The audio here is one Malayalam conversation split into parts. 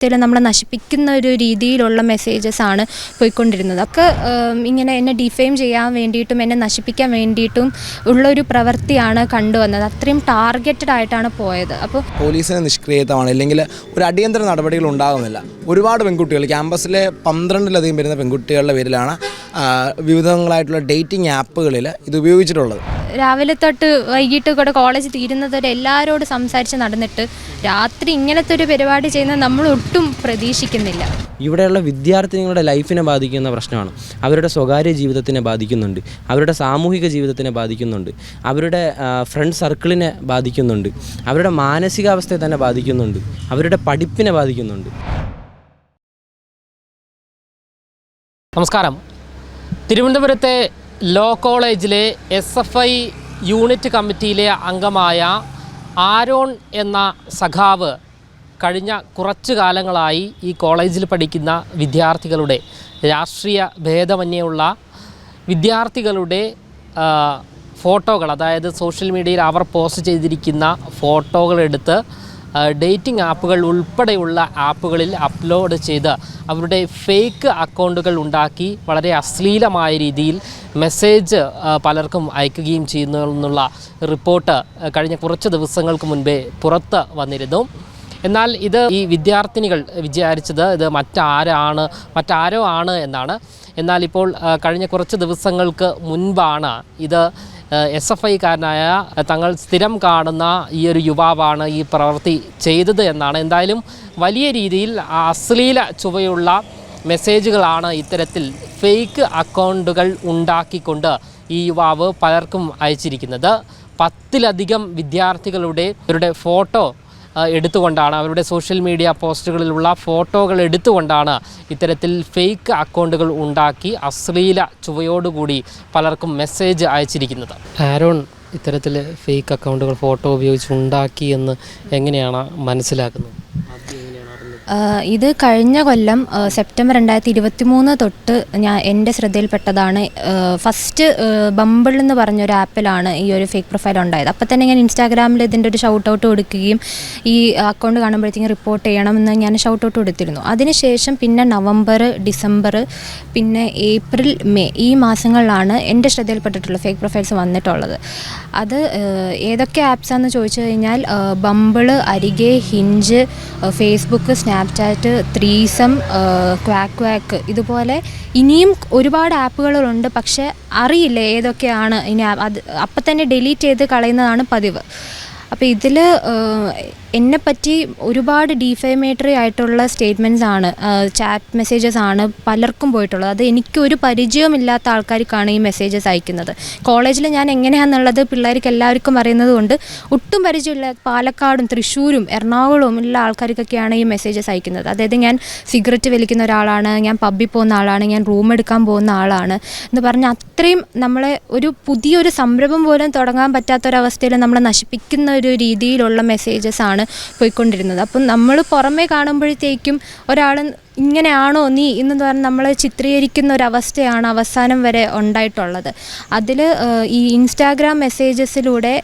അവസ്ഥയിൽ നമ്മളെ നശിപ്പിക്കുന്ന ഒരു രീതിയിലുള്ള മെസ്സേജസ് ആണ് പോയിക്കൊണ്ടിരുന്നത്. ഒക്കെ ഇങ്ങനെ എന്നെ ഡിഫെയിം ചെയ്യാൻ വേണ്ടിയിട്ടും എന്നെ നശിപ്പിക്കാൻ വേണ്ടിയിട്ടും ഉള്ളൊരു പ്രവൃത്തിയാണ് കണ്ടുവന്നത്. അത്രയും ടാർഗറ്റഡ് ആയിട്ടാണ് പോയത്. അപ്പോൾ പോലീസിന് നിഷ്ക്രിയത്വമാണ് അല്ലെങ്കിൽ ഒരു അടിയന്തര നടപടികൾ ഉണ്ടാകുന്നില്ല. ഒരുപാട് പെൺകുട്ടികൾ ക്യാമ്പസിലെ പന്ത്രണ്ടിലധികം വരുന്ന പെൺകുട്ടികളുടെ പേരിലാണ് വിവിധങ്ങളായിട്ടുള്ള ഡേറ്റിംഗ് ആപ്പുകളിൽ ഇത് ഉപയോഗിച്ചിട്ടുള്ളത്. രാവിലെ തൊട്ട് വൈകിട്ട് കൂടെ കോളേജ് തീരുന്നത് വരെ എല്ലാവരോടും സംസാരിച്ച് നടന്നിട്ട് രാത്രി ഇങ്ങനത്തെ ഒരു പരിപാടി ചെയ്യുന്നത് നമ്മൾ ഒട്ടും പ്രതീക്ഷിക്കുന്നില്ല. ഇവിടെയുള്ള വിദ്യാർത്ഥിനികളുടെ ലൈഫിനെ ബാധിക്കുന്ന പ്രശ്നമാണ്. അവരുടെ സ്വകാര്യ ജീവിതത്തിനെ ബാധിക്കുന്നുണ്ട്. അവരുടെ സാമൂഹിക ജീവിതത്തിനെ ബാധിക്കുന്നുണ്ട്. അവരുടെ ഫ്രണ്ട് സർക്കിളിനെ ബാധിക്കുന്നുണ്ട്. അവരുടെ മാനസികാവസ്ഥയെ തന്നെ ബാധിക്കുന്നുണ്ട്. അവരുടെ പഠിപ്പിനെ ബാധിക്കുന്നുണ്ട്. നമസ്കാരം. തിരുവനന്തപുരത്തെ ലോ കോളേജിലെ S F I unit committee അംഗമായ ആരോൺ എന്ന സഖാവ് കഴിഞ്ഞ കുറച്ചു കാലങ്ങളായി ഈ കോളേജിൽ പഠിക്കുന്ന വിദ്യാർത്ഥികളുടെ രാഷ്ട്രീയ ഭേദമന്യുള്ള വിദ്യാർത്ഥികളുടെ ഫോട്ടോകൾ അതായത് സോഷ്യൽ മീഡിയയിൽ അവർ പോസ്റ്റ് ചെയ്തിരിക്കുന്ന ഫോട്ടോകളെടുത്ത് ഡേറ്റിംഗ് ആപ്പുകൾ ഉൾപ്പെടെയുള്ള ആപ്പുകളിൽ അപ്ലോഡ് ചെയ്ത് അവരുടെ ഫേക്ക് അക്കൗണ്ടുകൾ ഉണ്ടാക്കി വളരെ അശ്ലീലമായ രീതിയിൽ മെസ്സേജ് പലർക്കും അയക്കുകയും ചെയ്യുന്നു എന്നുള്ള റിപ്പോർട്ട് കഴിഞ്ഞ കുറച്ച് ദിവസങ്ങൾക്ക് മുൻപേ പുറത്ത് വന്നിരുന്നു. എന്നാൽ ഇത് ഈ വിദ്യാർത്ഥിനികൾ വിചാരിച്ചത് ഇത് മറ്റാരാണ് മറ്റാരോ ആണ് എന്നാണ്. എന്നാൽ ഇപ്പോൾ കഴിഞ്ഞ കുറച്ച് ദിവസങ്ങൾക്ക് മുൻപാണ് ഇത് എസ് എഫ് ഐക്കാരനായ തങ്ങൾ സ്ഥിരം കാണുന്ന ഈ ഒരു യുവാവാണ് ഈ പ്രവൃത്തി ചെയ്തത് എന്നാണ്. എന്തായാലും വലിയ രീതിയിൽ അശ്ലീല ചുവയുള്ള മെസ്സേജുകളാണ് ഇത്തരത്തിൽ ഫേക്ക് അക്കൗണ്ടുകൾ ഉണ്ടാക്കിക്കൊണ്ട് ഈ യുവാവ് പലർക്കും അയച്ചിരിക്കുന്നത്. പത്തിലധികം വിദ്യാർത്ഥികളുടെ ഇവരുടെ ഫോട്ടോ എടുത്തുകൊണ്ടാണ് അവരുടെ സോഷ്യൽ മീഡിയ പോസ്റ്റുകളിലുള്ള ഫോട്ടോകൾ എടുത്തുകൊണ്ടാണ് ഇത്തരത്തിൽ ഫേക്ക് അക്കൗണ്ടുകൾ ഉണ്ടാക്കി അശ്ലീല ചുവയോടുകൂടി പലർക്കും മെസ്സേജ് അയച്ചിരിക്കുന്നത്. ആരോൺ ഇത്തരത്തിൽ ഫേക്ക് അക്കൗണ്ടുകൾ ഫോട്ടോ ഉപയോഗിച്ച് ഉണ്ടാക്കി എന്ന് എങ്ങനെയാണ് മനസ്സിലാക്കുന്നത്? ഇത് കഴിഞ്ഞ കൊല്ലം സെപ്റ്റംബർ രണ്ടായിരത്തി ഇരുപത്തി മൂന്ന് തൊട്ട് ഞാൻ എന്റെ ശ്രദ്ധയിൽപ്പെട്ടതാണ്. ഫസ്റ്റ് ബമ്പിൾ എന്ന് പറഞ്ഞൊരു ആപ്പിലാണ് ഈ ഒരു ഫേക്ക് പ്രൊഫൈൽ ഉണ്ടായത്. അപ്പോൾ തന്നെ ഞാൻ ഇൻസ്റ്റാഗ്രാമിൽ ഇതിന്റെ ഒരു ഷൗട്ട് ഔട്ട് കൊടുക്കുകയും ഈ അക്കൗണ്ട് കാണുമ്പോഴത്തേക്കും റിപ്പോർട്ട് ചെയ്യണമെന്ന് ഞാൻ ഷൗട്ട് ഔട്ട് കൊടുത്തിരുന്നു അതിനുശേഷം പിന്നെ നവംബർ ഡിസംബർ പിന്നെ ഏപ്രിൽ മെയ് ഈ മാസങ്ങളിലാണ് എന്റെ ശ്രദ്ധയിൽപ്പെട്ടിട്ടുള്ള ഫേക്ക് പ്രൊഫൈൽസ് വന്നിട്ടുള്ളത്. അത് ഏതൊക്കെ ആപ്സാന്ന് ചോദിച്ചു കഴിഞ്ഞാൽ ബമ്പിൾ അരികെ Hinge Facebook Snapchat threesome quack quack ഇതുപോലെ ഇനിയും ഒരുപാട് ആപ്പുകളുണ്ട്. പക്ഷേ അറിയില്ല ഏതൊക്കെയാണ് ഇനി അത് അപ്പം തന്നെ ഡിലീറ്റ് ചെയ്ത് കളയുന്നതാണ് പതിവ്. അപ്പോൾ ഇതിൽ എന്നെപ്പറ്റി ഒരുപാട് ഡിഫൈമേറ്ററി ആയിട്ടുള്ള സ്റ്റേറ്റ്മെന്റ്സ് ആണ് ചാറ്റ് മെസ്സേജസ് ആണ് പലർക്കും പോയിട്ടുള്ളത്. അത് എനിക്കൊരു പരിചയമില്ലാത്ത ആൾക്കാർക്കാണ് ഈ മെസ്സേജസ് അയക്കുന്നത്. കോളേജിൽ ഞാൻ എങ്ങനെയാണെന്നുള്ളത് പിള്ളേർക്ക് എല്ലാവർക്കും അറിയുന്നത് കൊണ്ട് ഒട്ടും പരിചയമില്ല. പാലക്കാടും തൃശ്ശൂരും എറണാകുളവും ഉള്ള ആൾക്കാർക്കൊക്കെയാണ് ഈ മെസ്സേജസ് അയക്കുന്നത്. അതായത് ഞാൻ സിഗരറ്റ് വലിക്കുന്ന ഒരാളാണ് ഞാൻ പബ്ബിൽ പോകുന്ന ആളാണ് ഞാൻ റൂം എടുക്കാൻ പോകുന്ന ആളാണ് എന്ന് പറഞ്ഞാൽ അത്രയും നമ്മളെ ഒരു പുതിയൊരു സംരംഭം പോലും തുടങ്ങാൻ പറ്റാത്തൊരവസ്ഥയിൽ നമ്മളെ നശിപ്പിക്കുന്ന ഒരു രീതിയിലുള്ള മെസ്സേജസ് ആണ് പോയിക്കൊണ്ടിരുന്നത്. അപ്പം നമ്മൾ പുറമേ കാണുമ്പോഴത്തേക്കും ഒരാൾ ഇങ്ങനെയാണോ നീ എന്ന് പറഞ്ഞ് നമ്മളെ ചിത്രീകരിക്കുന്ന അവസ്ഥയാണ് അവസാനം വരെ ഉണ്ടായിട്ടുള്ളത്. അതിൽ ഈ ഇൻസ്റ്റാഗ്രാം മെസ്സേജസിലൂടെ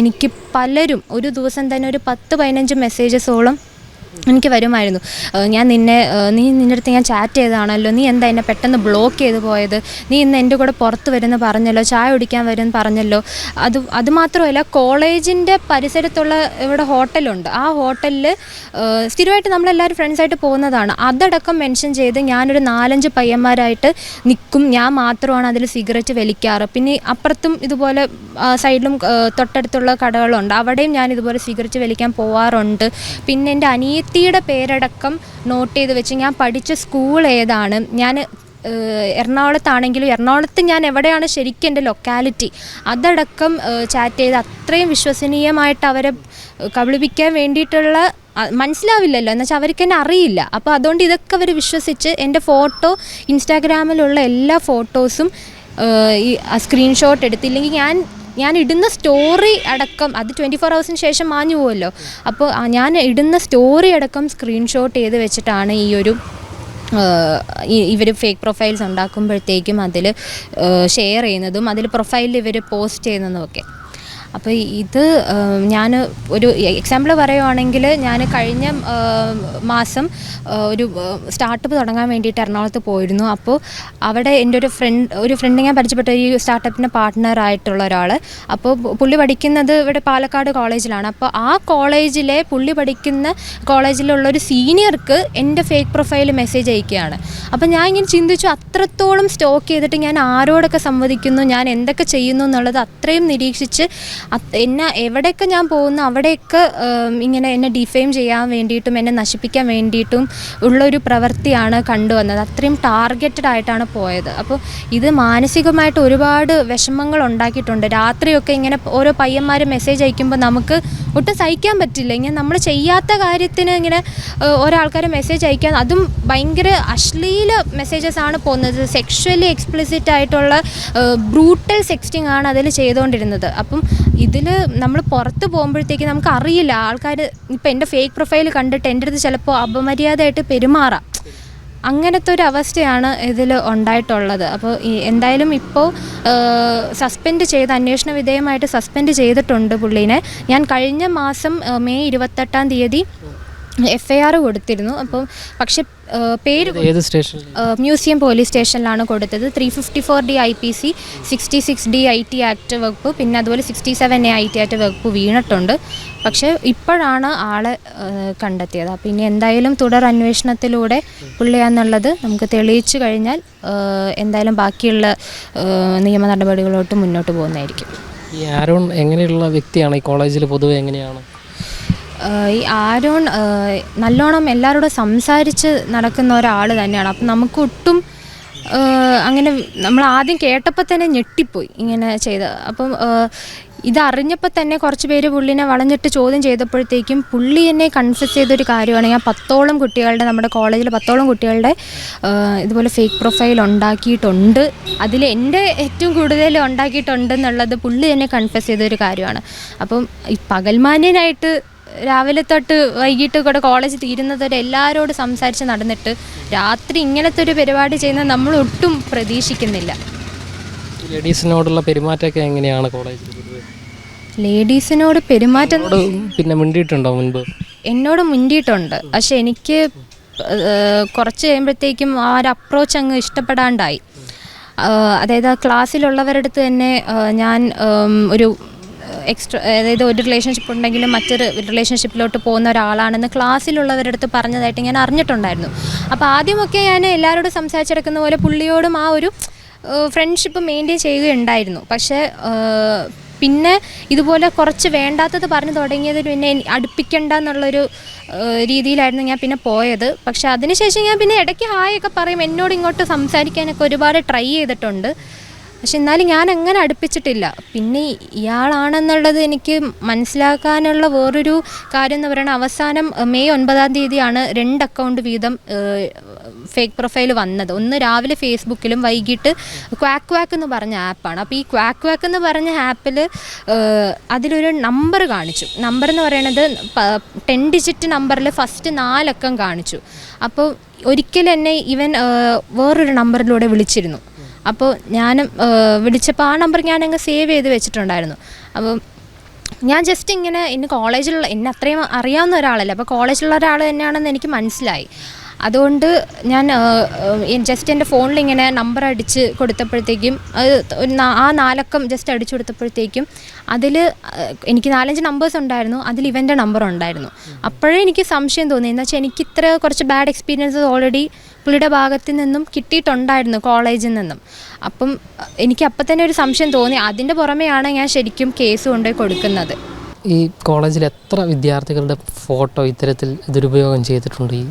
എനിക്ക് പലരും ഒരു ദിവസം തന്നെ ഒരു പത്ത് പതിനഞ്ച് മെസ്സേജസോളം എനിക്ക് വരുമായിരുന്നു. ഞാൻ നിന്നെ നീ നിന്റെ അടുത്ത് ഞാൻ ചാറ്റ് ചെയ്താണല്ലോ നീ എന്താ എന്നെ പെട്ടെന്ന് ബ്ലോക്ക് ചെയ്ത് പോയത്? നീ ഇന്ന് എന്റെ കൂടെ പുറത്ത് വരുമെന്ന് പറഞ്ഞല്ലോ? ചായ കുടിക്കാൻ വരുമെന്ന് പറഞ്ഞല്ലോ? അത് അതുമാത്രമല്ല കോളേജിന്റെ പരിസരത്തുള്ള ഇവിടെ ഹോട്ടലുണ്ട്. ആ ഹോട്ടലിൽ സ്ഥിരമായിട്ട് നമ്മളെല്ലാവരും ഫ്രണ്ട്സായിട്ട് പോകുന്നതാണ്. അതടക്കം മെൻഷൻ ചെയ്ത് ഞാനൊരു നാലഞ്ച് പയ്യന്മാരായിട്ട് നിൽക്കും ഞാൻ മാത്രമാണ് അതിൽ സിഗരറ്റ് വലിക്കാറ്. പിന്നെ അപ്പുറത്തും ഇതുപോലെ സൈഡിലും തൊട്ടടുത്തുള്ള കടകളുണ്ട്. അവിടെയും ഞാൻ ഇതുപോലെ സിഗരറ്റ് വലിക്കാൻ പോവാറുണ്ട്. പിന്നെ എന്റെ അനിയത്തിയുടെ പേരടക്കം നോട്ട് ചെയ്ത് വെച്ച് ഞാൻ പഠിച്ച സ്കൂൾ ഏതാണ്? ഞാൻ എറണാകുളത്താണെങ്കിലും എറണാകുളത്ത് ഞാൻ എവിടെയാണ് ശരിക്കും എന്റെ ലൊക്കാലിറ്റി അതടക്കം ചാറ്റ് ചെയ്ത് അത്രയും വിശ്വസനീയമായിട്ട് അവരെ കബളിപ്പിക്കാൻ വേണ്ടിയിട്ടുള്ള മനസ്സിലാവില്ലല്ലോ. എന്നുവെച്ചാൽ അവർക്ക് എന്നെ അറിയില്ല. അപ്പോൾ അതുകൊണ്ട് ഇതൊക്കെ അവർ വിശ്വസിച്ച് എന്റെ ഫോട്ടോ ഇൻസ്റ്റാഗ്രാമിലുള്ള എല്ലാ ഫോട്ടോസും ഈ സ്ക്രീൻഷോട്ട് എടുത്തില്ലെങ്കിൽ ഞാൻ ഞാൻ ഇടുന്ന സ്റ്റോറി അടക്കം അത് ട്വന്റി ഫോർ ഹവേഴ്സിന് ശേഷം മാഞ്ഞു പോകുമല്ലോ അപ്പോൾ ഞാൻ ഇടുന്ന സ്റ്റോറി അടക്കം സ്ക്രീൻഷോട്ട് ചെയ്ത് വെച്ചിട്ടാണ് ഈ ഒരു ഇവർ ഫേക്ക് പ്രൊഫൈൽസ് ഉണ്ടാക്കുമ്പോഴത്തേക്കും അതിൽ ഷെയർ ചെയ്യുന്നതും അതിൽ പ്രൊഫൈലിൽ ഇവർ പോസ്റ്റ് ചെയ്യുന്നതും ഒക്കെ. അപ്പോൾ ഇത് ഞാൻ ഒരു എക്സാമ്പിൾ പറയുവാണെങ്കിൽ ഞാൻ കഴിഞ്ഞ മാസം ഒരു സ്റ്റാർട്ടപ്പ് തുടങ്ങാൻ വേണ്ടിയിട്ട് എറണാകുളത്ത് പോയിരുന്നു. അപ്പോൾ അവിടെ എന്റെ ഒരു ഫ്രണ്ട് ഒരു ഫ്രണ്ട് ഞാൻ പരിചയപ്പെട്ട ഈ സ്റ്റാർട്ടപ്പിന്റെ പാർട്ട്ണറായിട്ടുള്ള ഒരാൾ അപ്പോൾ പുള്ളി പഠിക്കുന്നത് ഇവിടെ പാലക്കാട് കോളേജിലാണ് അപ്പോൾ ആ കോളേജിലെ പുള്ളി പഠിക്കുന്ന കോളേജിലുള്ള ഒരു സീനിയർക്ക് എന്റെ ഫേക്ക് പ്രൊഫൈൽ മെസ്സേജ് അയക്കുകയാണ്. അപ്പോൾ ഞാൻ ഇങ്ങനെ ചിന്തിച്ചു അത്രത്തോളം സ്റ്റോക്ക് ചെയ്തിട്ട് ഞാൻ ആരോടൊക്കെ സംവദിക്കുന്നു ഞാൻ എന്തൊക്കെ ചെയ്യുന്നു എന്നുള്ളത് അത്രയും നിരീക്ഷിച്ച് എന്നെ എവിടെയൊക്കെ ഞാൻ പോകുന്നു അവിടെയൊക്കെ ഇങ്ങനെ എന്നെ ഡിഫെയിം ചെയ്യാൻ വേണ്ടിയിട്ടും എന്നെ നശിപ്പിക്കാൻ വേണ്ടിയിട്ടും ഉള്ളൊരു പ്രവൃത്തിയാണ് കണ്ടുവന്നത് അത്രയും ടാർഗറ്റഡ് ആയിട്ടാണ് പോയത്. അപ്പോൾ ഇത് മാനസികമായിട്ട് ഒരുപാട് വിഷമങ്ങൾ ഉണ്ടാക്കിയിട്ടുണ്ട്. രാത്രിയൊക്കെ ഇങ്ങനെ ഓരോ പയ്യന്മാർ മെസ്സേജ് അയക്കുമ്പോൾ നമുക്ക് ഒട്ടും സഹിക്കാൻ പറ്റില്ല. ഇങ്ങനെ നമ്മൾ ചെയ്യാത്ത കാര്യത്തിന് ഇങ്ങനെ ഓരോ മെസ്സേജ് അയക്കാൻ അതും ഭയങ്കര അശ്ലീല മെസ്സേജസ് ആണ് പോകുന്നത് സെക്ഷലി എക്സ്പ്ലിസിറ്റ് ആയിട്ടുള്ള ബ്രൂട്ടൽ സെക്സ്റ്റിംഗ് ആണ് അതിൽ ചെയ്തുകൊണ്ടിരുന്നത് അപ്പം ഇതിൽ നമ്മൾ പുറത്ത് പോകുമ്പോഴത്തേക്ക് നമുക്ക് അറിയില്ല ആൾക്കാർ ഇപ്പം എന്റെ ഫേക്ക് പ്രൊഫൈൽ കണ്ടിട്ട് എന്റെ അടുത്ത് ചിലപ്പോൾ അപമര്യാദയായിട്ട് പെരുമാറാം. അങ്ങനത്തെ ഒരു അവസ്ഥയാണ് ഇതിൽ ഉണ്ടായിട്ടുള്ളത് അപ്പോൾ എന്തായാലും ഇപ്പോൾ സസ്പെൻഡ് ചെയ്ത് അന്വേഷണ വിധേയമായിട്ട് സസ്പെൻഡ് ചെയ്തിട്ടുണ്ട് പുള്ളീനെ. ഞാൻ കഴിഞ്ഞ മാസം മെയ് ഇരുപത്തെട്ടാം തീയതി എഫ് ഐ ആർ കൊടുത്തിരുന്നു. അപ്പം പക്ഷെ പേര് ഏത് സ്റ്റേഷനിൽ? മ്യൂസിയം പോലീസ് സ്റ്റേഷനിലാണ് കൊടുത്തത്. Three fifty four D I P C sixty six D I T act വകുപ്പ് പിന്നെ അതുപോലെ sixty seven A I T act വകുപ്പ് വീണിട്ടുണ്ട്. പക്ഷേ ഇപ്പോഴാണ് ആളെ കണ്ടെത്തിയത്. അപ്പം ഇനി എന്തായാലും തുടർ അന്വേഷണത്തിലൂടെ പുള്ളിയാന്നുള്ളത് നമുക്ക് തെളിയിച്ചു കഴിഞ്ഞാൽ എന്തായാലും ബാക്കിയുള്ള നിയമ നടപടികളോട്ട് മുന്നോട്ട് പോകുന്നതായിരിക്കും. ഈ ആരോൺ എങ്ങനെയുള്ള വ്യക്തിയാണ്? ഈ കോളേജിൽ പൊതുവെ എങ്ങനെയാണ്? ഈ ആരോൺ നല്ലോണം എല്ലാവരോടും സംസാരിച്ച് നടക്കുന്ന ഒരാൾ തന്നെയാണ്. അപ്പം നമുക്കൊട്ടും അങ്ങനെ നമ്മൾ ആദ്യം കേട്ടപ്പോൾ തന്നെ ഞെട്ടിപ്പോയി ഇങ്ങനെ ചെയ്ത് അപ്പം ഇതറിഞ്ഞപ്പോൾ തന്നെ കുറച്ച് പേര് പുള്ളിനെ വളഞ്ഞിട്ട് ചോദ്യം ചെയ്തപ്പോഴത്തേക്കും പുള്ളി എന്നെ കൺഫ്യൂസ് ചെയ്തൊരു കാര്യമാണ്. ഞാൻ പത്തോളം കുട്ടികളുടെ നമ്മുടെ കോളേജിൽ പത്തോളം കുട്ടികളുടെ ഇതുപോലെ ഫേക്ക് പ്രൊഫൈൽ ഉണ്ടാക്കിയിട്ടുണ്ട്. അതിൽ എന്റെ ഏറ്റവും കൂടുതൽ ഉണ്ടാക്കിയിട്ടുണ്ടെന്നുള്ളത് പുള്ളി എന്നെ കൺഫ്യൂസ് ചെയ്തൊരു കാര്യമാണ്. അപ്പം ഈ പകൽമാന്യനായിട്ട് രാവിലെ തൊട്ട് വൈകിട്ട് കൂടെ കോളേജ് തീരുന്നത് വരെ എല്ലാവരോടും സംസാരിച്ച് നടന്നിട്ട് രാത്രി ഇങ്ങനത്തെ ഒരു പരിപാടി ചെയ്യുന്നത് നമ്മൾ ഒട്ടും പ്രതീക്ഷിക്കുന്നില്ല. ലേഡീസിനോടുള്ള പെരുമാറ്റമൊക്കെ എങ്ങനെയാണ് കോളേജിൽ ലേഡീസിനോട് പെരുമാറ്റം എന്നോട് പിന്നെ മുണ്ടിയിട്ടുണ്ടോ മുൻപ്? എന്നോട് മുണ്ടിയിട്ടുണ്ട്. പക്ഷെ എനിക്ക് കുറച്ച് കഴിയുമ്പോഴത്തേക്കും ആ ഒരു അപ്രോച്ച് അങ്ങ് ഇഷ്ടപ്പെടാണ്ടായി. അതായത് ആ ക്ലാസ്സിലുള്ളവരടുത്ത് തന്നെ ഞാൻ ഒരു എക്സ്ട്രാ അതായത് ഒരു റിലേഷൻഷിപ്പ് ഉണ്ടെങ്കിലും മറ്റൊരു റിലേഷൻഷിപ്പിലോട്ട് പോകുന്ന ഒരാളാണെന്ന് ക്ലാസ്സിലുള്ളവരുടെ അടുത്ത് പറഞ്ഞതായിട്ട് ഞാൻ അറിഞ്ഞിട്ടുണ്ടായിരുന്നു. അപ്പോൾ ആദ്യമൊക്കെ ഞാൻ എല്ലാവരോടും സംസാരിച്ചെടുക്കുന്ന പോലെ പുള്ളിയോടും ആ ഒരു ഫ്രണ്ട്ഷിപ്പ് മെയിന്റെയിൻ ചെയ്യുകയുണ്ടായിരുന്നു. പക്ഷേ പിന്നെ ഇതുപോലെ കുറച്ച് വേണ്ടാത്തത് പറഞ്ഞു തുടങ്ങിയത് പിന്നെ അടുപ്പിക്കണ്ട എന്നുള്ളൊരു രീതിയിലായിരുന്നു ഞാൻ പിന്നെ പോയത്. പക്ഷെ അതിനുശേഷം ഞാൻ പിന്നെ ഇടയ്ക്ക് ഹായൊക്കെ പറയും. എന്നോട് ഇങ്ങോട്ട് സംസാരിക്കാനൊക്കെ ഒരുപാട് ട്രൈ ചെയ്തിട്ടുണ്ട്. പക്ഷെ എന്നാലും ഞാൻ അങ്ങനെ അടുപ്പിച്ചിട്ടില്ല. പിന്നെ ഇയാളാണെന്നുള്ളത് എനിക്ക് മനസ്സിലാക്കാനുള്ള വേറൊരു കാര്യം എന്ന് പറയുന്നത് അവസാനം മെയ് ഒൻപതാം തീയതിയാണ് രണ്ട് അക്കൗണ്ട് വീതം ഫേക്ക് പ്രൊഫൈൽ വന്നത്. ഒന്ന് രാവിലെ ഫേസ്ബുക്കിലും വൈകിട്ട് ക്വാക്ക് ക്വാക്ക് എന്ന് പറഞ്ഞ ആപ്പാണ് അപ്പോൾ ഈ ക്വാക്ക് ക്വാക്ക് എന്ന് പറഞ്ഞ ആപ്പിൽ അതിലൊരു നമ്പർ കാണിച്ചു. നമ്പർ എന്ന് പറയുന്നത് ടെൻ ഡിജിറ്റ് നമ്പറിൽ ഫസ്റ്റ് നാലക്കം കാണിച്ചു. അപ്പോൾ ഒരിക്കൽ എന്നെ ഇവൻ വേറൊരു നമ്പറിലൂടെ വിളിച്ചിരുന്നു. അപ്പോൾ ഞാൻ വിളിച്ചപ്പോൾ ആ നമ്പർ ഞാൻ അങ്ങ് സേവ് ചെയ്ത് വെച്ചിട്ടുണ്ടായിരുന്നു. അപ്പോൾ ഞാൻ ജസ്റ്റ് ഇങ്ങനെ ഇന്ന് കോളേജിലുള്ള എന്നെ അത്രയും അറിയാവുന്ന ഒരാളല്ല അപ്പോൾ കോളേജിലുള്ള ഒരാൾ തന്നെയാണെന്ന് എനിക്ക് മനസ്സിലായി. അതുകൊണ്ട് ഞാൻ ജസ്റ്റ് എന്റെ ഫോണിൽ ഇങ്ങനെ നമ്പർ അടിച്ച് കൊടുത്തപ്പോഴത്തേക്കും അത് ആ നാലക്കം ജസ്റ്റ് അടിച്ച് കൊടുത്തപ്പോഴത്തേക്കും അതിൽ എനിക്ക് നാലഞ്ച് നമ്പേഴ്സ് ഉണ്ടായിരുന്നു അതിൽ ഇവന്റെ നമ്പർ ഉണ്ടായിരുന്നു. അപ്പോഴേ എനിക്ക് സംശയം തോന്നി എന്ന് വെച്ചാൽ എനിക്ക് ഇത്ര കുറച്ച് ബാഡ് എക്സ്പീരിയൻസസ് ഓൾറെഡി പുള്ളിയുടെ ഭാഗത്തു നിന്നും കിട്ടിയിട്ടുണ്ടായിരുന്നു കോളേജിൽ നിന്നും. അപ്പം എനിക്ക് അപ്പം തന്നെ ഒരു സംശയം തോന്നി. അതിന്റെ പുറമെയാണ് ഞാൻ ശരിക്കും കേസ് കൊണ്ടുപോയി കൊടുക്കുന്നത്. ഈ കോളേജിൽ എത്ര വിദ്യാർത്ഥികളുടെ ഫോട്ടോ ഇത്തരത്തിൽ ദുരുപയോഗം ചെയ്തിട്ടുണ്ട്? ഈ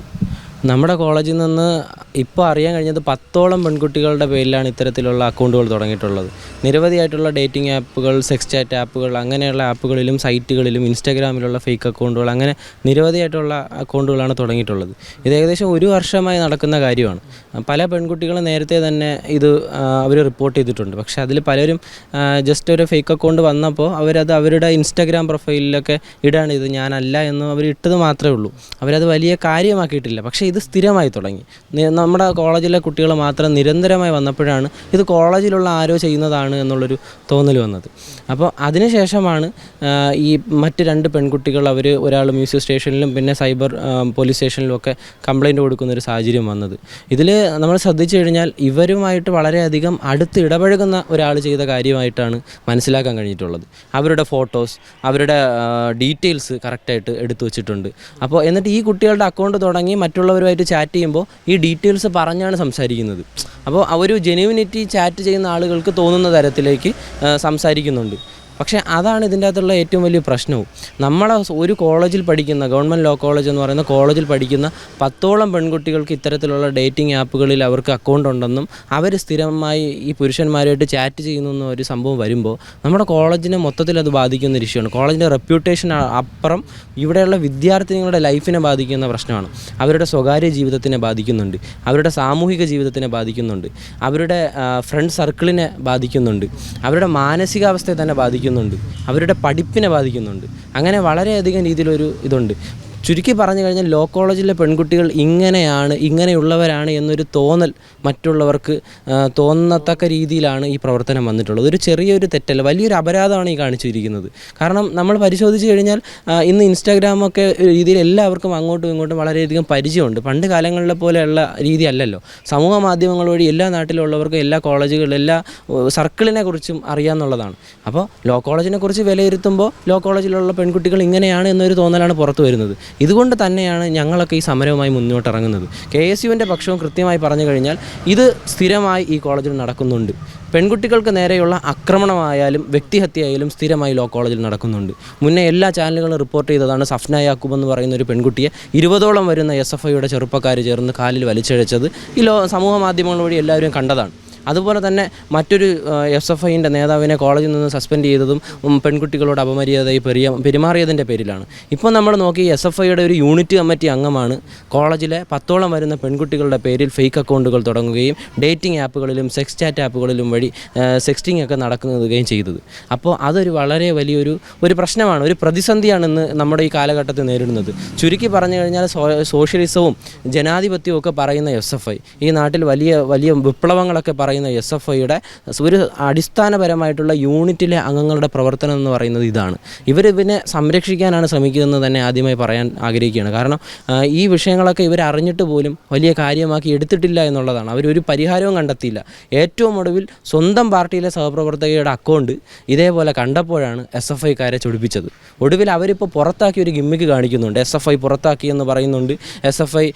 നമ്മുടെ കോളേജിൽ നിന്ന് ഇപ്പോൾ അറിയാൻ കഴിഞ്ഞത് പത്തോളം പെൺകുട്ടികളുടെ പേരിലാണ് ഇത്തരത്തിലുള്ള അക്കൗണ്ടുകൾ തുടങ്ങിയിട്ടുള്ളത്. നിരവധിയായിട്ടുള്ള ഡേറ്റിംഗ് ആപ്പുകൾ സെക്സ് ചാറ്റ് ആപ്പുകൾ അങ്ങനെയുള്ള ആപ്പുകളിലും സൈറ്റുകളിലും ഇൻസ്റ്റാഗ്രാമിലുള്ള ഫേക്ക് അക്കൗണ്ടുകൾ അങ്ങനെ നിരവധിയായിട്ടുള്ള അക്കൗണ്ടുകളാണ് തുടങ്ങിയിട്ടുള്ളത്. ഇത് ഏകദേശം ഒരു വർഷമായി നടക്കുന്ന കാര്യമാണ്. പല പെൺകുട്ടികളും നേരത്തെ തന്നെ ഇത് അവർ റിപ്പോർട്ട് ചെയ്തിട്ടുണ്ട്. പക്ഷേ അതിൽ പലരും ജസ്റ്റ് ഒരു ഫേക്ക് അക്കൗണ്ട് വന്നപ്പോൾ അവരത് അവരുടെ ഇൻസ്റ്റാഗ്രാം പ്രൊഫൈലിലൊക്കെ ഇടാണ് ഇത് ഞാനല്ല എന്ന് അവർ ഇട്ടത് മാത്രമേ ഉള്ളൂ. അവരത് വലിയ കാര്യമാക്കിയിട്ടില്ല. പക്ഷേ ഇത് സ്ഥിരമായി തുടങ്ങി. നമ്മുടെ കോളേജിലെ കുട്ടികൾ മാത്രം നിരന്തരമായി വന്നപ്പോഴാണ് ഇത് കോളേജിലുള്ള ആരോ ചെയ്യുന്നതാണ് എന്നുള്ളൊരു തോന്നൽ വന്നത്. അപ്പോൾ അതിനുശേഷമാണ് ഈ മറ്റ് രണ്ട് പെൺകുട്ടികൾ അവർ ഒരാൾ മ്യൂസിയം സ്റ്റേഷനിലും പിന്നെ സൈബർ പോലീസ് സ്റ്റേഷനിലും ഒക്കെ കംപ്ലൈന്റ് കൊടുക്കുന്ന ഒരു സാഹചര്യം വന്നത്. ഇതിൽ നമ്മൾ ശ്രദ്ധിച്ചു കഴിഞ്ഞാൽ ഇവരുമായിട്ട് വളരെയധികം അടുത്ത് ഇടപഴകുന്ന ഒരാൾ ചെയ്ത കാര്യമായിട്ടാണ് മനസ്സിലാക്കാൻ കഴിഞ്ഞിട്ടുള്ളത്. അവരുടെ ഫോട്ടോസ് അവരുടെ ഡീറ്റെയിൽസ് കറക്റ്റായിട്ട് എടുത്തു വെച്ചിട്ടുണ്ട്. അപ്പോൾ എന്നിട്ട് ഈ കുട്ടികളുടെ അക്കൗണ്ട് തുടങ്ങി മറ്റുള്ളവരുമായിട്ട് ചാറ്റ് ചെയ്യുമ്പോൾ ഈ ഡീറ്റെയിൽസ് പറഞ്ഞാണ് സംസാരിക്കുന്നത്. അപ്പോൾ ഒരു ജെനുവിനിറ്റി ചാറ്റ് ചെയ്യുന്ന ആളുകൾക്ക് തോന്നുന്ന തരത്തിലേക്ക് സംസാരിക്കുന്നുണ്ട്. പക്ഷേ അതാണ് ഇതിന്റെ അകത്തുള്ള ഏറ്റവും വലിയ പ്രശ്നവും. നമ്മളെ ഒരു കോളേജിൽ പഠിക്കുന്ന ഗവൺമെന്റ് ലോ കോളേജ് എന്ന് പറയുന്ന കോളേജിൽ പഠിക്കുന്ന പത്തോളം പെൺകുട്ടികൾക്ക് ഇത്തരത്തിലുള്ള ഡേറ്റിംഗ് ആപ്പുകളിൽ അവർക്ക് അക്കൗണ്ട് ഉണ്ടെന്നും അവർ സ്ഥിരമായി ഈ പുരുഷന്മാരുമായിട്ട് ചാറ്റ് ചെയ്യുന്നു എന്ന ഒരു സംഭവം വരുമ്പോൾ നമ്മുടെ കോളേജിനെ മൊത്തത്തിൽ അത് ബാധിക്കുന്ന ഒരു ഇഷ്യമാണ് കോളേജിന്റെ റെപ്യൂട്ടേഷൻ അപ്പുറം ഇവിടെയുള്ള വിദ്യാർത്ഥിനികളുടെ ലൈഫിനെ ബാധിക്കുന്ന പ്രശ്നമാണ്. അവരുടെ സ്വകാര്യ ജീവിതത്തിനെ ബാധിക്കുന്നുണ്ട്. അവരുടെ സാമൂഹിക ജീവിതത്തിനെ ബാധിക്കുന്നുണ്ട്. അവരുടെ ഫ്രണ്ട് സർക്കിളിനെ ബാധിക്കുന്നുണ്ട്. അവരുടെ മാനസികാവസ്ഥയെ തന്നെ ബാധിക്കുന്നുണ്ട്. അവരുടെ പഠിപ്പിനെ ബാധിക്കുന്നുണ്ട്. അങ്ങനെ വളരെയധികം രീതിയിലൊരു ഇതുണ്ട്. ചുരുക്കി പറഞ്ഞു കഴിഞ്ഞാൽ ലോ കോളേജിലെ പെൺകുട്ടികൾ ഇങ്ങനെയാണ് ഇങ്ങനെയുള്ളവരാണ് എന്നൊരു തോന്നൽ മറ്റുള്ളവർക്ക് തോന്നത്തക്ക രീതിയിലാണ് ഈ പ്രവർത്തനം വന്നിട്ടുള്ളത്. ഒരു ചെറിയൊരു തെറ്റല്ല വലിയൊരു അപരാധമാണ് ഈ കാണിച്ചിരിക്കുന്നത്. കാരണം നമ്മൾ പരിശോധിച്ച് കഴിഞ്ഞാൽ ഇന്ന് ഇൻസ്റ്റാഗ്രാമൊക്കെ രീതിയിൽ എല്ലാവർക്കും അങ്ങോട്ടും ഇങ്ങോട്ടും വളരെയധികം പരിചയമുണ്ട്. പണ്ട് കാലങ്ങളിലെ പോലെയുള്ള രീതി അല്ലല്ലോ. സമൂഹ മാധ്യമങ്ങൾ വഴി എല്ലാ നാട്ടിലുള്ളവർക്കും എല്ലാ കോളേജുകളിലും എല്ലാ സർക്കിളിനെ കുറിച്ചും അറിയാമെന്നുള്ളതാണ് അപ്പോൾ ലോ കോളേജിനെ കുറിച്ച് വിലയിരുത്തുമ്പോൾ ലോ കോളേജിലുള്ള പെൺകുട്ടികൾ ഇങ്ങനെയാണ് എന്നൊരു തോന്നലാണ് പുറത്തു വരുന്നത്. ഇതുകൊണ്ട് തന്നെയാണ് ഞങ്ങളൊക്കെ ഈ സമരവുമായി മുന്നോട്ടിറങ്ങുന്നത്. കെ എസ് യുവിന്റെ പക്ഷവും കൃത്യമായി പറഞ്ഞു കഴിഞ്ഞാൽ ഇത് സ്ഥിരമായി ഈ കോളേജിൽ നടക്കുന്നുണ്ട്. പെൺകുട്ടികൾക്ക് നേരെയുള്ള ആക്രമണമായാലും വ്യക്തിഹത്യയായാലും സ്ഥിരമായി ലോ കോളേജിൽ നടക്കുന്നുണ്ട്. മുന്നേ എല്ലാ ചാനലുകളും റിപ്പോർട്ട് ചെയ്തതാണ് സഫ്ന യാക്കൂബ് എന്ന് പറയുന്ന ഒരു പെൺകുട്ടിയെ ഇരുപതോളം വരുന്ന എസ് എഫ് ഐയുടെ ചെറുപ്പക്കാർ ചേർന്ന് കാലിൽ വലിച്ചഴച്ചത് ഈ ലോ സമൂഹ മാധ്യമങ്ങൾ വഴി എല്ലാവരും കണ്ടതാണ്. അതുപോലെ തന്നെ മറ്റൊരു എസ് എഫ് ഐന്റെ നേതാവിനെ കോളേജിൽ നിന്ന് സസ്പെൻഡ് ചെയ്തതും പെൺകുട്ടികളോട് അപമര്യാദയായി പെരിയ പെരുമാറിയതിന്റെ പേരിലാണ്. ഇപ്പോൾ നമ്മൾ നോക്കി എസ് എഫ് ഐയുടെ ഒരു യൂണിറ്റ് കമ്മിറ്റി അംഗമാണ്. കോളേജിലെ പത്തോളം വരുന്ന പെൺകുട്ടികളുടെ പേരിൽ ഫേക്ക് അക്കൗണ്ടുകൾ തുടങ്ങുകയും ഡേറ്റിംഗ് ആപ്പുകളിലും സെക്സ് ചാറ്റ് ആപ്പുകളിലും വഴി സെക്സ്റ്റിംഗ് ഒക്കെ നടക്കുകയും ചെയ്തത്. അപ്പോൾ അതൊരു വളരെ വലിയൊരു ഒരു പ്രശ്നമാണ് ഒരു പ്രതിസന്ധിയാണ് ഇന്ന് നമ്മുടെ ഈ കാലഘട്ടത്തിൽ നേരിടുന്നത്. ചുരുക്കി പറഞ്ഞു കഴിഞ്ഞാൽ സോഷ്യലിസവും ജനാധിപത്യവും ഒക്കെ പറയുന്ന എസ് എഫ് ഐ ഈ നാട്ടിൽ വലിയ വലിയ വിപ്ലവങ്ങളൊക്കെ പറയുന്ന എസ് എഫ് ഐയുടെ ഒരു അടിസ്ഥാനപരമായിട്ടുള്ള യൂണിറ്റിലെ അംഗങ്ങളുടെ പ്രവർത്തനം എന്ന് പറയുന്നത് ഇതാണ്. ഇവർ ഇതിനെ സംരക്ഷിക്കാനാണ് ശ്രമിക്കുന്നതെന്ന് തന്നെ ആദ്യമായി പറയാൻ ആഗ്രഹിക്കുകയാണ്. കാരണം ഈ വിഷയങ്ങളൊക്കെ ഇവർ അറിഞ്ഞിട്ട് പോലും വലിയ കാര്യമാക്കി എടുത്തിട്ടില്ല എന്നുള്ളതാണ്. അവരൊരു പരിഹാരവും കണ്ടെത്തിയില്ല. ഏറ്റവും ഒടുവിൽ സ്വന്തം പാർട്ടിയിലെ സഹപ്രവർത്തകയുടെ അക്കൗണ്ട് ഇതേപോലെ കണ്ടപ്പോഴാണ് എസ് എഫ് ഐക്കാരെ ചൊടിപ്പിച്ചത്. ഒടുവിൽ അവരിപ്പോൾ പുറത്താക്കി ഒരു ഗിമ്മിക്ക് കാണിക്കുന്നുണ്ട്. എസ് എഫ് ഐ പുറത്താക്കി എന്ന് പറയുന്നുണ്ട്. എസ് എഫ് ഐ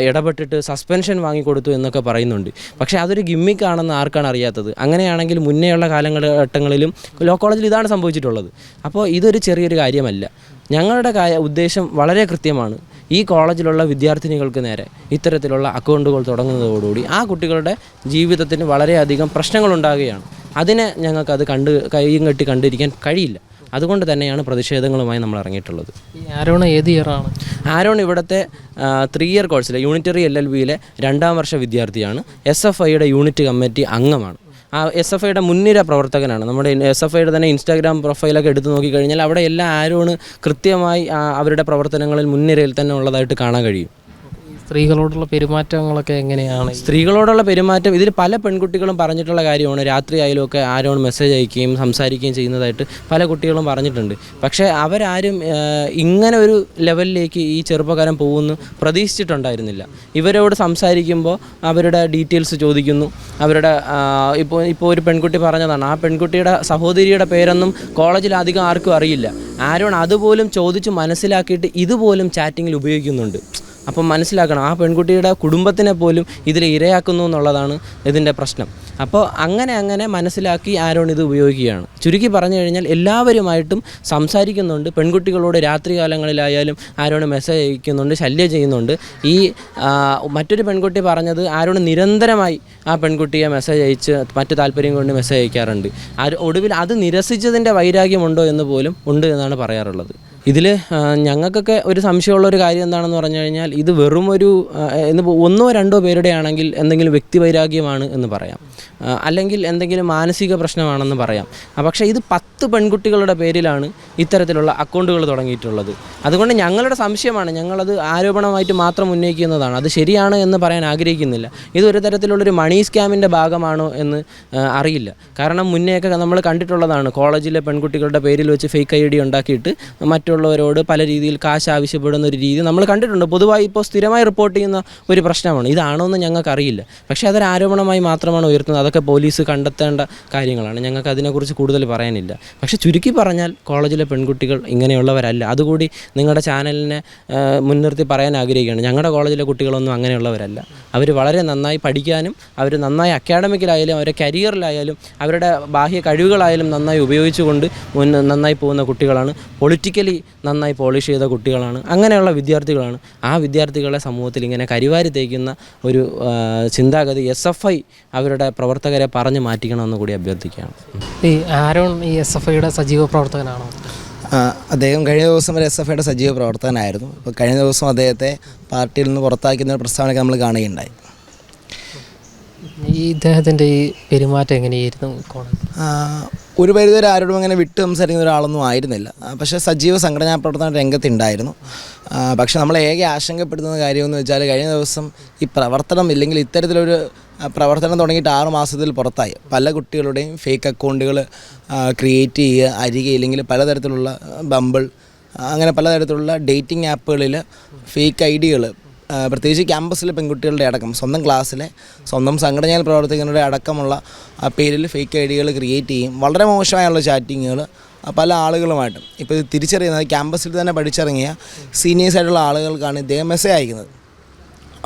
ഇടപെട്ടിട്ട് സസ്പെൻഷൻ വാങ്ങിക്കൊടുത്തു എന്നൊക്കെ പറയുന്നുണ്ട്. പക്ഷേ അതൊരു ഗിമ്മിക്കാണെന്ന് ആർക്കാണ് അറിയാത്തത്? അങ്ങനെയാണെങ്കിൽ മുന്നേയുള്ള കാലഘട്ടങ്ങളിലും ലോ കോളേജിൽ ഇതാണ് സംഭവിച്ചിട്ടുള്ളത്. അപ്പോൾ ഇതൊരു ചെറിയൊരു കാര്യമല്ല. ഞങ്ങളുടെ ഉദ്ദേശം വളരെ കൃത്യമാണ്. ഈ കോളേജിലുള്ള വിദ്യാർത്ഥിനികൾക്ക് നേരെ ഇത്തരത്തിലുള്ള അക്കൗണ്ടുകൾ തുടങ്ങുന്നതോടുകൂടി ആ കുട്ടികളുടെ ജീവിതത്തിന് വളരെയധികം പ്രശ്നങ്ങളുണ്ടാകുകയാണ്. അതിനെ ഞങ്ങൾക്കത് കണ്ട് കൈയും കെട്ടി കണ്ടിരിക്കാൻ കഴിയില്ല. അതുകൊണ്ട് തന്നെയാണ് പ്രതിഷേധങ്ങളുമായി നമ്മൾ ഇറങ്ങിയിട്ടുള്ളത്. ഈ ആരോണ ഏത് ഇയറാണ് ആരോൺ ഇവിടുത്തെ ത്രീ ഇയർ കോഴ്സിലെ യൂണിറ്ററി എൽ എൽ ബിയിലെ രണ്ടാം വർഷ വിദ്യാർത്ഥിയാണ്. എസ് എഫ് ഐയുടെ യൂണിറ്റ് കമ്മിറ്റി അംഗമാണ്. ആ എസ് എഫ് ഐയുടെ മുൻനിര പ്രവർത്തകനാണ്. നമ്മുടെ എസ് എഫ് ഐയുടെ തന്നെ ഇൻസ്റ്റാഗ്രാം പ്രൊഫൈലൊക്കെ എടുത്തു നോക്കിക്കഴിഞ്ഞാൽ അവിടെ എല്ലാ ആരോണ് കൃത്യമായി അവരുടെ പ്രവർത്തനങ്ങളിൽ മുൻനിരയിൽ തന്നെ ഉള്ളതായിട്ട് കാണാൻ കഴിയും. സ്ത്രീകളോടുള്ള പെരുമാറ്റങ്ങളൊക്കെ എങ്ങനെയാണ്? സ്ത്രീകളോടുള്ള പെരുമാറ്റം ഇതിൽ പല പെൺകുട്ടികളും പറഞ്ഞിട്ടുള്ള കാര്യമാണ്. രാത്രി ആയാലും ഒക്കെ ആരോട് മെസ്സേജ് അയക്കുകയും സംസാരിക്കുകയും ചെയ്യുന്നതായിട്ട് പല കുട്ടികളും പറഞ്ഞിട്ടുണ്ട്. പക്ഷേ അവരാരും ഇങ്ങനെ ഒരു ലെവലിലേക്ക് ഈ ചെറുപ്പക്കാരൻ പോകുമെന്ന് പ്രതീക്ഷിച്ചിട്ടുണ്ടായിരുന്നില്ല. ഇവരോട് സംസാരിക്കുമ്പോൾ അവരുടെ ഡീറ്റെയിൽസ് ചോദിക്കുന്നു. അവരുടെ ഇപ്പോൾ ഇപ്പോൾ ഒരു പെൺകുട്ടി പറഞ്ഞതാണ് ആ പെൺകുട്ടിയുടെ സഹോദരിയുടെ പേരൊന്നും കോളേജിൽ അധികം ആർക്കും അറിയില്ല. ആരോൺ അതുപോലും ചോദിച്ച് മനസ്സിലാക്കിയിട്ട് ഇതുപോലും ചാറ്റിങ്ങിൽ ഉപയോഗിക്കുന്നുണ്ട്. അപ്പം മനസ്സിലാക്കണം ആ പെൺകുട്ടിയുടെ കുടുംബത്തിനെ പോലും ഇതിൽ ഇരയാക്കുന്നു എന്നുള്ളതാണ് ഇതിന്റെ പ്രശ്നം. അപ്പോൾ അങ്ങനെ അങ്ങനെ മനസ്സിലാക്കി ആരോൺ ഇത് ഉപയോഗിക്കുകയാണ്. ചുരുക്കി പറഞ്ഞു കഴിഞ്ഞാൽ എല്ലാവരുമായിട്ടും സംസാരിക്കുന്നുണ്ട് പെൺകുട്ടികളോട് രാത്രികാലങ്ങളിലായാലും ആരോൺ മെസ്സേജ് അയക്കുന്നുണ്ട് ശല്യം ചെയ്യുന്നുണ്ട്. ഈ മറ്റൊരു പെൺകുട്ടി പറഞ്ഞത് ആരോൺ നിരന്തരമായി ആ പെൺകുട്ടിയെ മെസ്സേജ് അയച്ച് മറ്റു താല്പര്യം കൊണ്ട് മെസ്സേജ് അയക്കാറുണ്ട്. ഒടുവിൽ അത് നിരസിച്ചതിന്റെ വൈരാഗ്യമുണ്ടോ എന്ന് പോലും ഉണ്ട് എന്നാണ് പറയാറുള്ളത്. ഇതിൽ ഞങ്ങൾക്കൊക്കെ ഒരു സംശയമുള്ള ഒരു കാര്യം എന്താണെന്ന് പറഞ്ഞു കഴിഞ്ഞാൽ ഇത് വെറും ഒരു ഒന്നോ രണ്ടോ പേരുടെ ആണെങ്കിൽ എന്തെങ്കിലും വ്യക്തിവൈരാഗ്യമാണ് എന്ന് പറയാം. അല്ലെങ്കിൽ എന്തെങ്കിലും മാനസിക പ്രശ്നമാണെന്ന് പറയാം. പക്ഷേ ഇത് പത്ത് പെൺകുട്ടികളുടെ പേരിലാണ് ഇത്തരത്തിലുള്ള അക്കൗണ്ടുകൾ തുടങ്ങിയിട്ടുള്ളത്. അതുകൊണ്ട് ഞങ്ങളുടെ സംശയമാണ് ഞങ്ങളത് ആരോപണമായിട്ട് മാത്രം ഉന്നയിക്കുന്നതാണ്. അത് ശരിയാണ് എന്ന് പറയാൻ ആഗ്രഹിക്കുന്നില്ല. ഇത് ഒരു തരത്തിലുള്ളൊരു മണി സ്കാമിന്റെ ഭാഗമാണോ എന്ന് അറിയില്ല. കാരണം മുന്നേയൊക്കെ നമ്മൾ കണ്ടിട്ടുള്ളതാണ്. കോളേജിലെ പെൺകുട്ടികളുടെ പേരിൽ വെച്ച് ഫേക്ക് ഐ ഡി ഉണ്ടാക്കിയിട്ട് മറ്റുള്ളവരോട് പല രീതിയിൽ കാശ് ആവശ്യപ്പെടുന്ന ഒരു രീതി നമ്മൾ കണ്ടിട്ടുണ്ട്. പൊതുവായി ഇപ്പോൾ സ്ഥിരമായി റിപ്പോർട്ട് ചെയ്യുന്ന ഒരു പ്രശ്നമാണ്. ഇതാണോ എന്ന് ഞങ്ങൾക്കറിയില്ല. പക്ഷേ അതൊരു ആരോപണമായി മാത്രമാണ് ഉയർത്തുന്നത്. അതൊക്കെ പോലീസ് കണ്ടെത്തേണ്ട കാര്യങ്ങളാണ്. ഞങ്ങൾക്ക് അതിനെക്കുറിച്ച് കൂടുതൽ പറയാനില്ല. പക്ഷേ ചുരുക്കി പറഞ്ഞാൽ കോളേജിലെ പെൺകുട്ടികൾ ഇങ്ങനെയുള്ളവരല്ല. അതുകൂടി നിങ്ങളുടെ ചാനലിനെ മുൻനിർത്തി പറയാൻ ആഗ്രഹിക്കുകയാണ്. ഞങ്ങളുടെ കോളേജിലെ കുട്ടികളൊന്നും അങ്ങനെയുള്ളവരല്ല. അവർ വളരെ നന്നായി പഠിക്കാനും അവർ നന്നായി അക്കാഡമിക്കിലായാലും അവരുടെ കരിയറിലായാലും അവരുടെ ബാഹ്യ കഴിവുകളായാലും നന്നായി ഉപയോഗിച്ചുകൊണ്ട് നന്നായി പോകുന്ന കുട്ടികളാണ്. പൊളിറ്റിക്കലി നന്നായി പോളിഷ് ചെയ്ത കുട്ടികളാണ്. അങ്ങനെയുള്ള വിദ്യാർത്ഥികളാണ്. ആ വിദ്യാർത്ഥികളെ സമൂഹത്തിൽ ഇങ്ങനെ കരിവാരി തേക്കുന്ന ഒരു ചിന്താഗതി എസ് എഫ് ഐ അവരുടെ പ്രവർത്തകരെ പറഞ്ഞു മാറ്റിക്കണമെന്ന് കൂടി അഭ്യർത്ഥിക്കുകയാണ്. ഈ ആരോൺ ഈ എസ് എഫ് ഐയുടെ സജീവ പ്രവർത്തകനാണോ? അദ്ദേഹം കഴിഞ്ഞ ദിവസം വരെ എസ് എഫ് ഐയുടെ സജീവ പ്രവർത്തകനായിരുന്നു. അപ്പോൾ കഴിഞ്ഞ ദിവസം അദ്ദേഹത്തെ പാർട്ടിയിൽ നിന്ന് പുറത്താക്കുന്ന ഒരു പ്രസ്താവനയൊക്കെ നമ്മൾ കാണുകയുണ്ടായി. ഈ ഇദ്ദേഹത്തിന്റെ ഈ പെരുമാറ്റം എങ്ങനെയായിരുന്നു ഒരു പരിധിവരെ ആരോടും അങ്ങനെ വിട്ട് സംസാരിക്കുന്ന ഒരാളൊന്നും ആയിരുന്നില്ല. പക്ഷേ സജീവ സംഘടനാ പ്രവർത്തന രംഗത്തുണ്ടായിരുന്നു. പക്ഷേ നമ്മളെ ഏക ആശങ്കപ്പെടുത്തുന്ന കാര്യമെന്ന് വെച്ചാൽ കഴിഞ്ഞ ദിവസം ഈ പ്രവർത്തനം ഇല്ലെങ്കിൽ ഇത്തരത്തിലൊരു പ്രവർത്തനം തുടങ്ങിയിട്ട് ആറ് മാസത്തിൽ പുറത്തായി. പല കുട്ടികളുടെയും ഫേക്ക് അക്കൗണ്ടുകൾ ക്രിയേറ്റ് ചെയ്യുക അരികെ ഇല്ലെങ്കിൽ പലതരത്തിലുള്ള ബമ്പിൾ അങ്ങനെ പലതരത്തിലുള്ള ഡേറ്റിംഗ് ആപ്പുകളിൽ ഫേക്ക് ഐ ഡികൾ പ്രത്യേകിച്ച് ക്യാമ്പസിലെ പെൺകുട്ടികളുടെ അടക്കം സ്വന്തം ക്ലാസ്സിലെ സ്വന്തം സംഘടനയിൽ പ്രവർത്തിക്കുന്നവരുടെ അടക്കമുള്ള പേരിൽ ഫേക്ക് ഐ ഡികൾ ക്രിയേറ്റ് ചെയ്യും. വളരെ മോശമായുള്ള ചാറ്റിങ്ങുകൾ പല ആളുകളുമായിട്ടും. ഇപ്പോൾ ഇത് തിരിച്ചറിയുന്നത് ക്യാമ്പസിൽ തന്നെ പഠിച്ചിറങ്ങിയ സീനിയേഴ്സ് ആയിട്ടുള്ള ആളുകൾക്കാണ് ഇദ്ദേഹം മെസ്സേജ് അയക്കുന്നത്.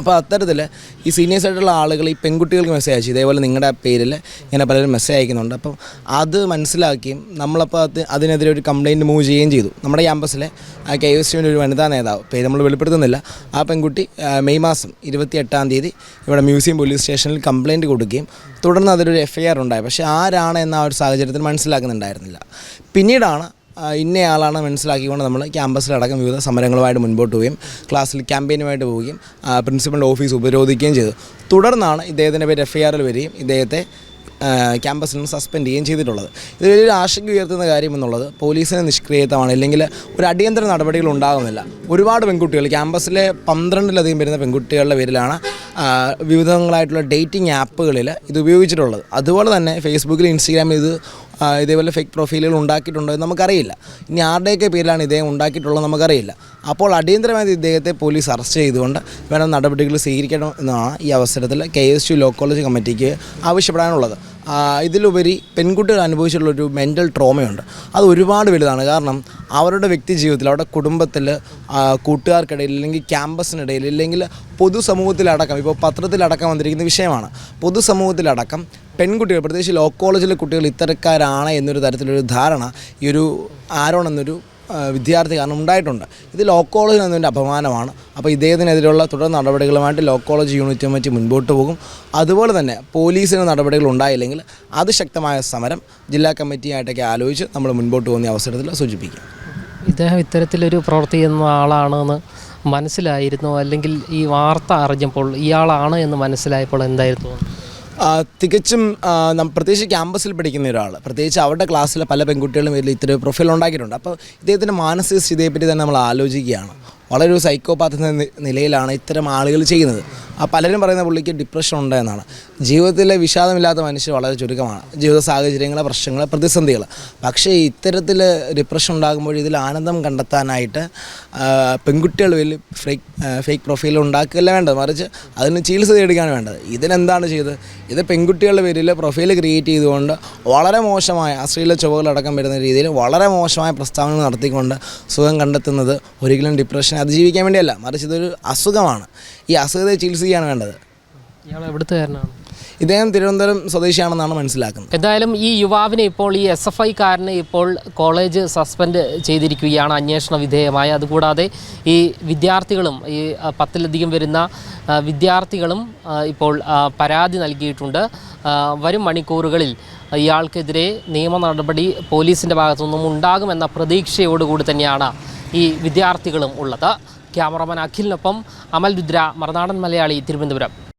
അപ്പോൾ അത്തരത്തിൽ ഈ സീനിയേഴ്സ് ആയിട്ടുള്ള ആളുകൾ ഈ പെൺകുട്ടികൾക്ക് മെസ്സേജ് അയച്ചു ഇതേപോലെ നിങ്ങളുടെ പേരിൽ ഇങ്ങനെ പലരും മെസ്സേജ് അയക്കുന്നുണ്ട്. അപ്പം അത് മനസ്സിലാക്കിയും നമ്മളപ്പോൾ അത് അതിനെതിരെ ഒരു കംപ്ലയിന്റ് മൂവ് ചെയ്യുകയും ചെയ്തു. നമ്മുടെ ക്യാമ്പസിലെ കെ എസ് യുവിന്റെ ഒരു വനിതാ നേതാവ് പേര് നമ്മൾ വെളിപ്പെടുത്തുന്നില്ല. ആ പെൺകുട്ടി മെയ് മാസം ഇരുപത്തി എട്ടാം തീയതി ഇവിടെ മ്യൂസിയം പോലീസ് സ്റ്റേഷനിൽ കംപ്ലയിന്റ് കൊടുക്കുകയും തുടർന്ന് അതിലൊരു എഫ് ഐ ആർ ഉണ്ടായി. പക്ഷേ ആരാണ് എന്ന ആ ഒരു സാഹചര്യത്തിൽ മനസ്സിലാക്കുന്നുണ്ടായിരുന്നില്ല. പിന്നീടാണ് ഇന്നയാളാണ് മനസ്സിലാക്കിക്കൊണ്ട് നമ്മൾ ക്യാമ്പസിലടക്കം വിവിധ സമരങ്ങളുമായിട്ട് മുൻപോട്ട് പോവുകയും ക്ലാസ്സിൽ ക്യാമ്പയിനുമായിട്ട് പോവുകയും പ്രിൻസിപ്പളിന്റെ ഓഫീസ് ഉപരോധിക്കുകയും ചെയ്തു. തുടർന്നാണ് ഇദ്ദേഹത്തിന്റെ പേര് എഫ് ഐ ആറിൽ വരികയും ഇദ്ദേഹത്തെ ക്യാമ്പസിൽ നിന്ന് സസ്പെൻഡ് ചെയ്യുകയും ചെയ്തിട്ടുള്ളത്. ഇത് വലിയൊരു ആശങ്ക ഉയർത്തുന്ന കാര്യം എന്നുള്ളത് നിഷ്ക്രിയത്വമാണ് അല്ലെങ്കിൽ ഒരു അടിയന്തര നടപടികൾ ഉണ്ടാകുന്നില്ല. ഒരുപാട് പെൺകുട്ടികൾ ക്യാമ്പസിലെ പന്ത്രണ്ടിലധികം വരുന്ന പെൺകുട്ടികളുടെ പേരിലാണ് വിവിധങ്ങളായിട്ടുള്ള ഡേറ്റിംഗ് ആപ്പുകളിൽ ഇത് ഉപയോഗിച്ചിട്ടുള്ളത്. അതുപോലെ തന്നെ ഫേസ്ബുക്കിൽ ഇൻസ്റ്റഗ്രാമിൽ ഇത് ഇതേപോലെ ഫേക്ക് പ്രൊഫൈലുകൾ ഉണ്ടാക്കിയിട്ടുണ്ടോ എന്ന് നമുക്കറിയില്ല. ഇനി ആരുടെയൊക്കെ പേരിലാണ് ഇദ്ദേഹം ഉണ്ടാക്കിയിട്ടുള്ളത് നമുക്കറിയില്ല. അപ്പോൾ അടിയന്തരമായി ഇദ്ദേഹത്തെ പോലീസ് അറസ്റ്റ് ചെയ്തുകൊണ്ട് വേണം നടപടികൾ സ്വീകരിക്കണം എന്നാണ് ഈ അവസരത്തിൽ K S U law college കമ്മിറ്റിക്ക് ആവശ്യപ്പെടാനുള്ളത്. ഇതിലുപരി പെൺകുട്ടികൾ അനുഭവിച്ചിട്ടുള്ളൊരു മെന്റൽ ട്രോമയുണ്ട് അത് ഒരുപാട് വലുതാണ്. കാരണം അവരുടെ വ്യക്തി ജീവിതത്തിൽ അവരുടെ കുടുംബത്തിൽ കൂട്ടുകാർക്കിടയിൽ അല്ലെങ്കിൽ ക്യാമ്പസിനിടയിൽ ഇല്ലെങ്കിൽ പൊതുസമൂഹത്തിലടക്കം ഇപ്പോൾ പത്രത്തിലടക്കം വന്നിരിക്കുന്ന വിഷയമാണ്. പൊതുസമൂഹത്തിലടക്കം പെൺകുട്ടികൾ പ്രത്യേകിച്ച് ലോ കോളേജിലെ കുട്ടികൾ ഇത്തരക്കാരാണ് എന്നൊരു തരത്തിലൊരു ധാരണ ഈ ഒരു ആരോൺ എന്നൊരു വിദ്യാർത്ഥി കാരണം ഉണ്ടായിട്ടുണ്ട്. ഇത് ലോ കോളേജ് എന്നതിന്റെ അപമാനമാണ്. അപ്പോൾ ഇദ്ദേഹത്തിനെതിരെയുള്ള തുടർ നടപടികളുമായിട്ട് ലോ കോളേജ് യൂണിറ്റ് കമ്മിറ്റി മുൻപോട്ട് പോകും. അതുപോലെ തന്നെ പോലീസിന് നടപടികൾ ഉണ്ടായില്ലെങ്കിൽ അതിശക്തമായ സമരം ജില്ലാ കമ്മിറ്റിയായിട്ടൊക്കെ ആലോചിച്ച് നമ്മൾ മുൻപോട്ട് പോകുന്ന അവസരത്തിൽ സൂചിപ്പിക്കും. ഇദ്ദേഹം ഇത്തരത്തിലൊരു പ്രവൃത്തി ചെയ്യുന്ന ആളാണെന്ന് മനസ്സിലായിരുന്നു. അല്ലെങ്കിൽ ഈ വാർത്ത അറിഞ്ഞപ്പോൾ ഇയാളാണ് എന്ന് മനസ്സിലായപ്പോൾ എന്തായിരുന്നു? തികച്ചും പ്രത്യേകിച്ച് ക്യാമ്പസിൽ പഠിക്കുന്ന ഒരാൾ പ്രത്യേകിച്ച് അവരുടെ ക്ലാസ്സിലെ പല പെൺകുട്ടികളും ഇതിൽ ഇത്തരം പ്രൊഫൈൽ ഉണ്ടാക്കിയിട്ടുണ്ട്. അപ്പോൾ ഇദ്ദേഹത്തിന്റെ മാനസിക സ്ഥിതിയെപ്പറ്റി തന്നെ നമ്മൾ ആലോചിക്കുകയാണ്. വളരെ ഒരു സൈക്കോപാത്ത് എന്ന നിലയിലാണ് ഇത്തരം ആളുകൾ ചെയ്യുന്നത്. ആ പലരും പറയുന്ന പുള്ളിക്ക് ഡിപ്രഷൻ ഉണ്ട് എന്നാണ്. ജീവിതത്തിലെ വിഷാദമില്ലാത്ത മനുഷ്യർ വളരെ ചുരുക്കമാണ്. ജീവിത സാഹചര്യങ്ങൾ പ്രശ്നങ്ങൾ പ്രതിസന്ധികൾ പക്ഷേ ഇത്തരത്തിൽ ഡിപ്രഷൻ ഉണ്ടാകുമ്പോൾ ഇതിൽ ആനന്ദം കണ്ടെത്താനായിട്ട് പെൺകുട്ടികൾ വലിയ ഫേക്ക് ഫേക്ക് പ്രൊഫൈൽ ഉണ്ടാക്കുകയല്ല വേണ്ടത്. മറിച്ച് അതിന് ചികിത്സ തേടുകയാണ് വേണ്ടത്. ഇതിനെന്താണ് ചെയ്തത്? ഇത് പെൺകുട്ടികളുടെ പേരിൽ പ്രൊഫൈൽ ക്രിയേറ്റ് ചെയ്തുകൊണ്ട് വളരെ മോശമായ അശ്ലീല ചുവകളടക്കം വരുന്ന രീതിയിൽ വളരെ മോശമായ പ്രസ്താവനകൾ നടത്തിക്കൊണ്ട് സുഖം കണ്ടെത്തുന്നത് ഒരിക്കലും ഡിപ്രഷനെ അതിജീവിക്കാൻ വേണ്ടിയല്ല മറിച്ച് ഇതൊരു അസുഖമാണ്. ഈ അസുഖത്തെ ചികിത്സിക്കുകയാണ് വേണ്ടത്. ഇയാൾ ഇദ്ദേഹം തിരുവനന്തപുരം സ്വദേശിയാണെന്നാണ് മനസ്സിലാക്കുന്നത്. എന്തായാലും ഈ യുവാവിനെ ഇപ്പോൾ ഈ എസ് എഫ് ഐക്കാരനെ ഇപ്പോൾ കോളേജ് സസ്പെൻഡ് ചെയ്തിരിക്കുകയാണ് അന്വേഷണ വിധേയമായി. അതുകൂടാതെ ഈ വിദ്യാർത്ഥികളും ഈ പത്തിലധികം വരുന്ന വിദ്യാർത്ഥികളും ഇപ്പോൾ പരാതി നൽകിയിട്ടുണ്ട്. വരും മണിക്കൂറുകളിൽ ഇയാൾക്കെതിരെ നിയമ നടപടി പോലീസിന്റെ ഭാഗത്തുനിന്നും ഉണ്ടാകുമെന്ന പ്രതീക്ഷയോടുകൂടി തന്നെയാണ് ഈ വിദ്യാർത്ഥികളും ഉള്ളത്. ക്യാമറമാൻ അഖിലിനൊപ്പം അമൽ രുദ്ര മറുനാടൻ മലയാളി തിരുവനന്തപുരം.